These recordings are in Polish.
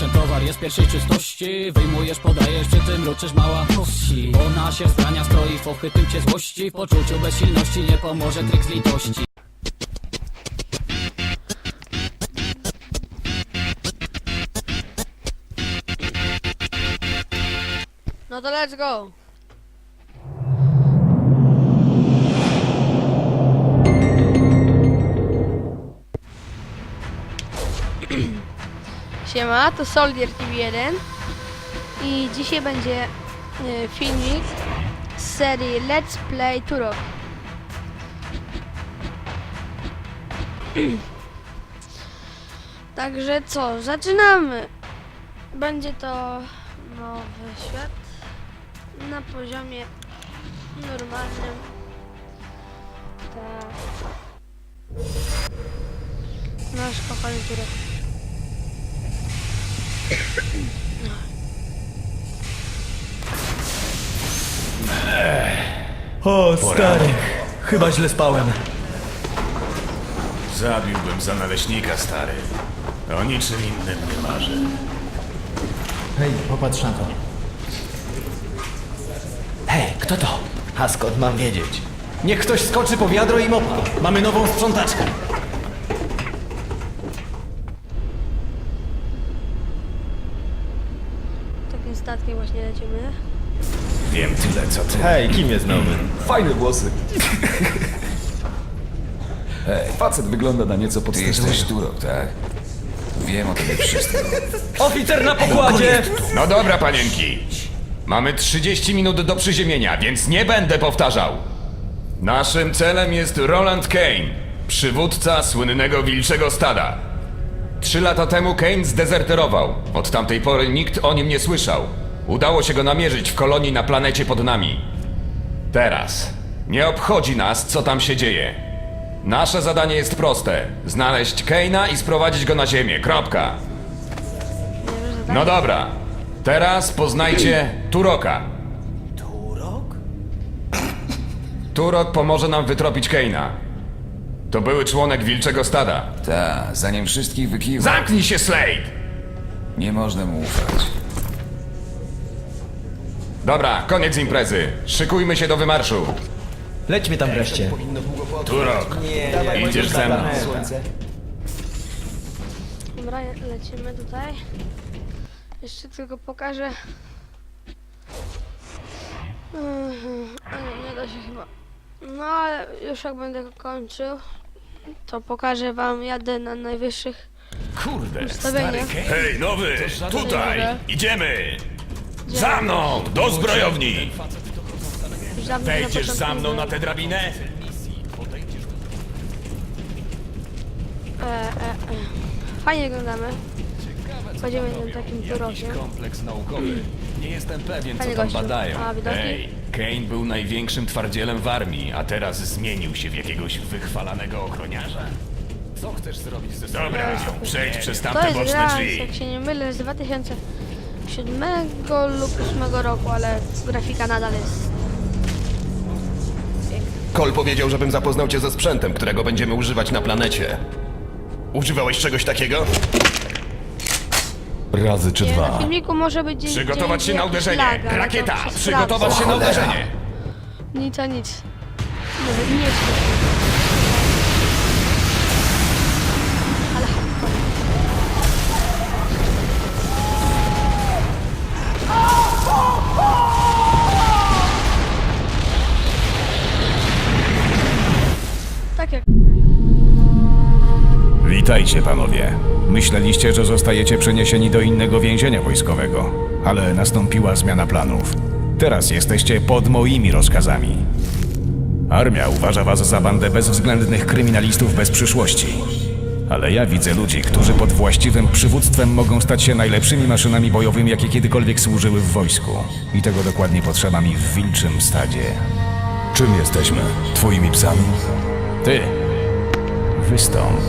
sprzęt towar jest pierwszej czystości. Wyjmujesz, podajesz, przy tym ruczysz mała kości. Ona się zbrania stroi, fochy tym cię złości. W poczuciu bezsilności nie pomoże trik z litości. No to let's go. Siema, to Soldier TV1 i dzisiaj będzie e, filmik z serii Let's Play Turok. Także co, zaczynamy! Będzie to nowy świat na poziomie normalnym. Tak. Nasz kochany Turek. O, stary, chyba źle spałem. Zabiłbym za naleśnika, stary. O niczym innym nie marzę. Hej, popatrz na to. Hej, kto to? A skąd mam wiedzieć? Niech ktoś skoczy po wiadro i mopa. Mamy nową sprzątaczkę. Właśnie lecimy. Wiem tyle, co ty. Hej, kim jest nowy? Fajne włosy. Hej, facet wygląda na nieco Ty podstępnego. jesteś Turok, tak? Wiem o tobie wszystko. Oficer na pokładzie! No dobra, panienki. Mamy 30 minut do przyziemienia, więc nie będę powtarzał. Naszym celem jest Roland Kane, przywódca słynnego wilczego stada. Trzy lata temu Kane zdezerterował. Od tamtej pory nikt o nim nie słyszał. Udało się go namierzyć w kolonii na planecie pod nami. Teraz nie obchodzi nas, co tam się dzieje. Nasze zadanie jest proste: znaleźć Kane'a i sprowadzić go na ziemię. Kropka. No dobra. Teraz poznajcie Turoka. Turok? Turok pomoże nam wytropić Keina. To były członek wilczego stada. Ta, zanim wszystkich wykiwał, Zamknij się, Slade! nie można mu ufać. Dobra, koniec imprezy. Szykujmy się do wymarszu. Lećmy tam wreszcie. Turok, idziesz ze mną. Dobra, lecimy tutaj. Jeszcze tylko pokażę. Mhm, ale nie da się chyba. No ale już jak będę kończył, to pokażę wam jadę na najwyższych Kurde, ustawieniach. Hej, nowy, tutaj! Idziemy! Za mną, do zbrojowni! Wejdziesz początku za mną nie na tę drabinę? E, e, e. Fajnie wyglądamy. Chodzimy tym takim turokiem. kompleks naukowy. Nie jestem pewien, Panie co tam gościu, badają. a widoki? Ej, Kane był największym twardzielem w armii, a teraz zmienił się w jakiegoś wychwalanego ochroniarza? Co chcesz zrobić ze sobą? Dobra, przejdź przez To tamte jest boczne gra, drzwi. jak się nie mylę, z 2007 lub 2008 roku, ale grafika nadal jest Kol powiedział, żebym zapoznał cię ze sprzętem, którego będziemy używać na planecie. Używałeś czegoś takiego? Razy czy Nie, na dwa. filmiku może być gdzieś Przygotować się na jakiś uderzenie. lag, ale to Rakieta, się przygotować się na uderzenie. Nic a nic. Nie. Tak jak Witajcie, panowie. Myśleliście, że zostajecie przeniesieni do innego więzienia wojskowego, ale nastąpiła zmiana planów. Teraz jesteście pod moimi rozkazami. Armia uważa was za bandę bezwzględnych kryminalistów bez przyszłości. Ale ja widzę ludzi, którzy pod właściwym przywództwem mogą stać się najlepszymi maszynami bojowymi, jakie kiedykolwiek służyły w wojsku. I tego dokładnie potrzeba mi w wilczym stadzie. Czym jesteśmy? Twoimi psami? Ty, wystąp.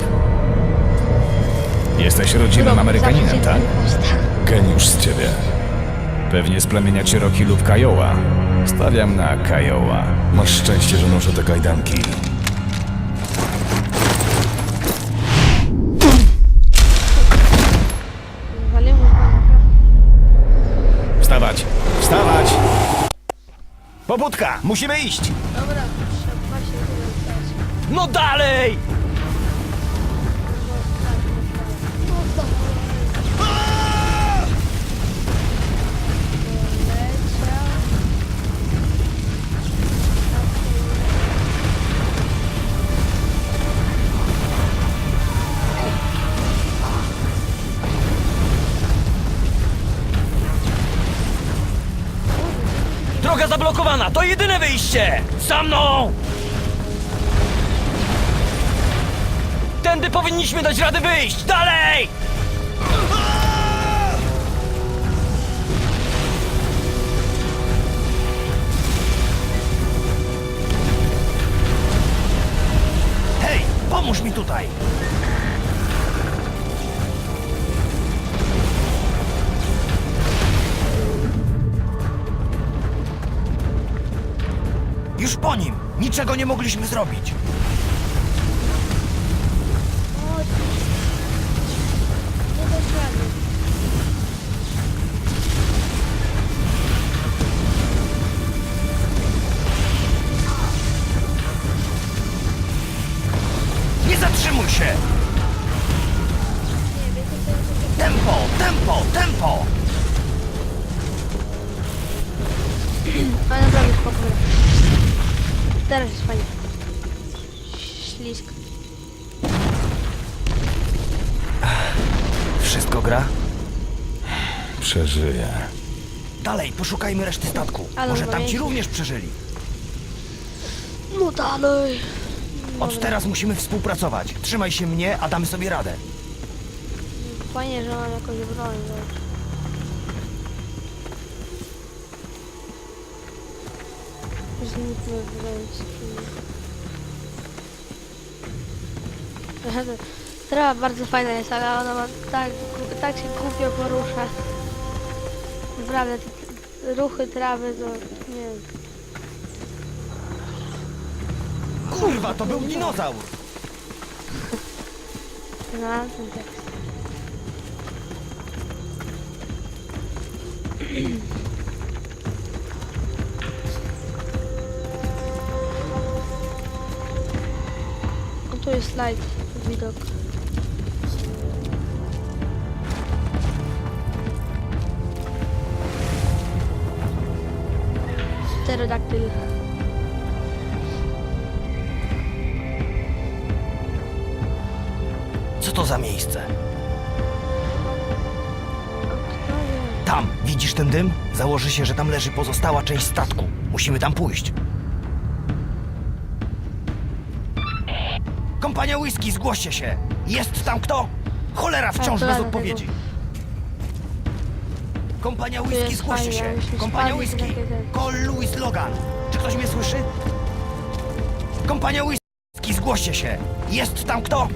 Jesteś rodzimym Amerykaninem, tak? Geniusz z ciebie. Pewnie z plemienia Cherokee lub Kiowa. Stawiam na Kiowa. Masz szczęście, że noszę te kajdanki. Walimy w Wstawać! Pobudka! Musimy iść! Dobra, No dalej! Droga zablokowana, to jedyne wyjście! Za mną! Tędy powinniśmy dać radę wyjść! Dalej! Hej, pomóż mi tutaj! Już po nim! Niczego nie mogliśmy zrobić! Zatrzymuj się! Nie wiem, to jest Tempo, tempo, tempo! Ale naprawdę spokojnie. Teraz jest fajnie. Ślisk. Wszystko gra? Przeżyję. Dalej, poszukajmy reszty statku. Ale Może tamci nie. również przeżyli. No dalej. Od teraz musimy współpracować. Trzymaj się mnie, a damy sobie radę. Fajnie, że mam jakąś broń. No. Zniknę wręcz. Trawa bardzo fajna jest, ale ona ma tak, tak się głupio porusza. Naprawdę, te ruchy trawy to nie wiem. Kurwa, to był dinozaur! No, ten tekst. O, tu jest slajd, widok. Pterodaktyl. Za miejsce? Tam, widzisz ten dym? Założy się, że tam leży pozostała część statku. Musimy tam pójść. Kompania Whisky, zgłoście się! Jest tam kto? Cholera, wciąż to bez rada odpowiedzi. Kompania Tu Whisky, jest zgłoście fajnie, się! myśmy Kompania spadli, Whisky, takie call Louis Logan. Czy ktoś mnie słyszy? Kompania Whisky, zgłoście się! Jest tam kto?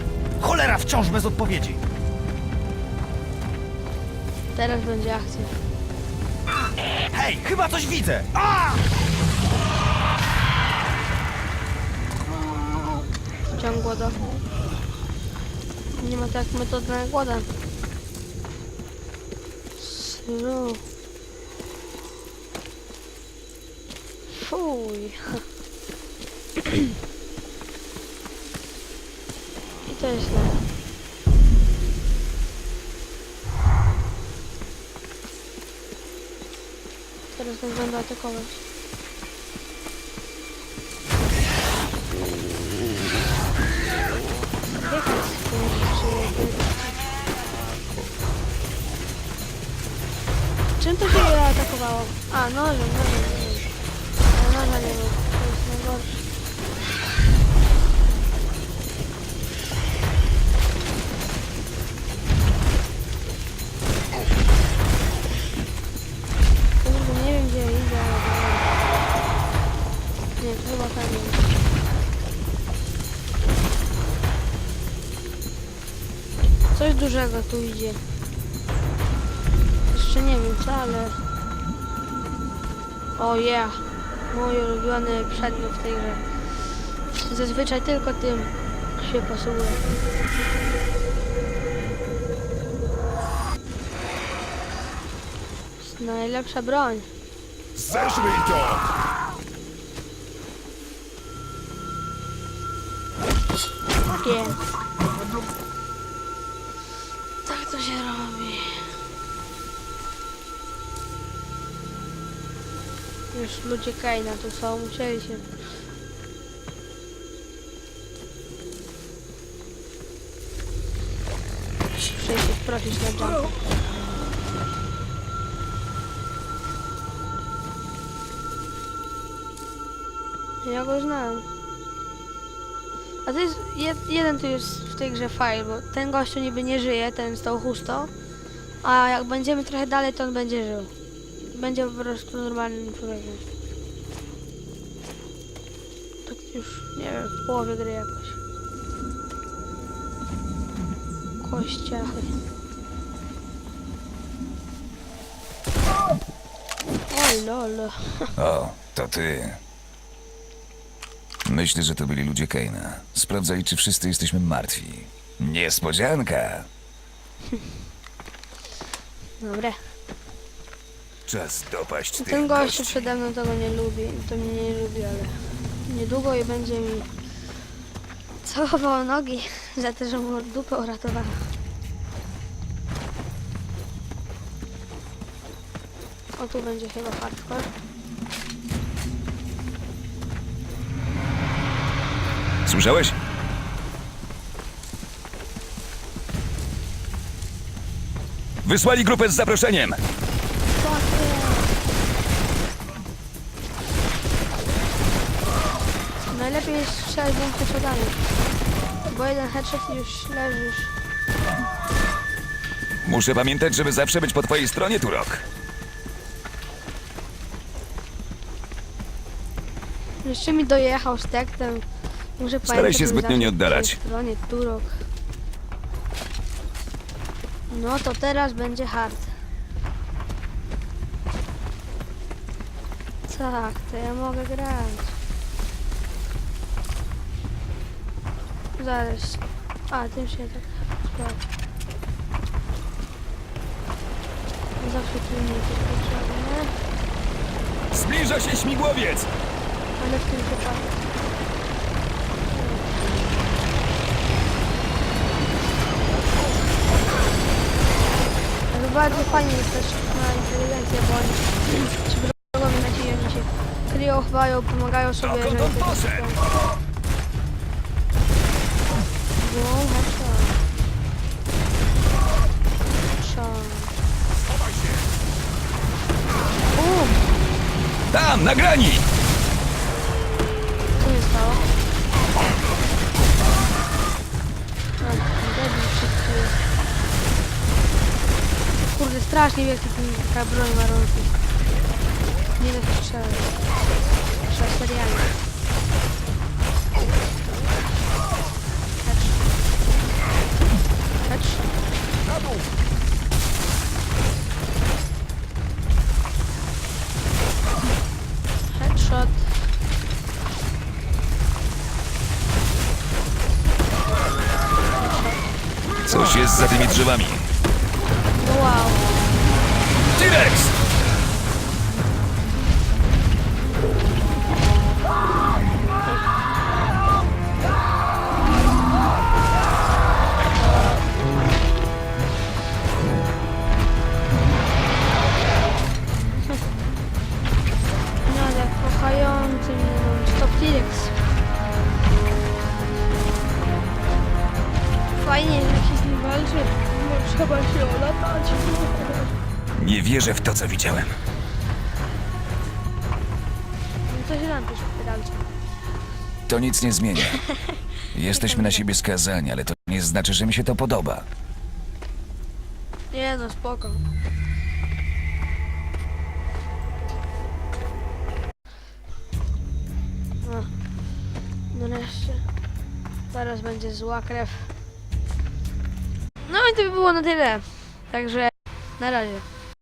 Cholera, wciąż bez odpowiedzi. Teraz będzie akcja. Hej, chyba coś widzę! A! Ciąg głodu. Nie ma tak metody na głodę. Syru. Fuj. Jest źle. Teraz nas będą atakować. Przyjedy. Czym to się atakowało? A, nożem, nożem, nożem. Ale noża nie było. To jest najgorsze. Coś dużego tu idzie. Jeszcze nie wiem co, ale... O yeah! Mój ulubiony przedmiot w tej grze. Zazwyczaj tylko tym się posługuje. Jest najlepsza broń. Zeszmyj to! Tak jest. Się robi. Już ludzie Kaina są, musieli się... Przejść się prosić na. Ja go znałem. A to jest, jed, jeden tu jest w tej grze fajl, bo ten gościu niby nie żyje, ten z tą chustą, a jak będziemy trochę dalej, to on będzie żył. Będzie po prostu normalnym człowiekiem. Tak już, nie wiem, w połowie gry jakoś. Kościachy. Oj, lol. O, to ty. Myślę, że to byli ludzie Keina. Sprawdzali, czy wszyscy jesteśmy martwi. Niespodzianka! Dobra. Czas dopaść tych Ten gościu gości. przede mną tego nie lubi, to mnie nie lubi, ale niedługo i będzie mi całował nogi za to, że mu dupę uratowano. O, tu będzie chyba hardcore. Słyszałeś? Wysłali grupę z zaproszeniem! Najlepiej jest strzelać dwóm headshotami, bo jeden headshot i już leżysz. Muszę pamiętać, żeby zawsze być po twojej stronie, Turok. Jeszcze mi dojechał z tektem. Muszę Staraj się zbytnio nie oddalać. stronie Turok. No to teraz będzie hard. Tak, to ja mogę grać. Zaraz. A, tym się tak sprawdza. Zawsze jest potrzebne, Zbliża się śmigłowiec! ale w tym wypadku. Ale bardzo fajnie jest też na inteligencję, bo oni ci wrogowie na ciebie oni się kryją, chowają, pomagają sobie, Dokąd on poszedł? Wow! Tam, na grani! Kurde, strasznie wielki ten, taka broń ma rąki. Nie da się strzelać. Trzeba serialnie. Headshot. Headshot. Headshot. Coś jest za tymi drzewami. Wierzę w to, co widziałem. No to się pedalce. To nic nie zmienia. Jesteśmy na siebie skazani, ale to nie znaczy, że mi się to podoba. Nie no, spoko. No, nareszcie. Zaraz będzie zła krew. No i to by było na tyle. Także na razie.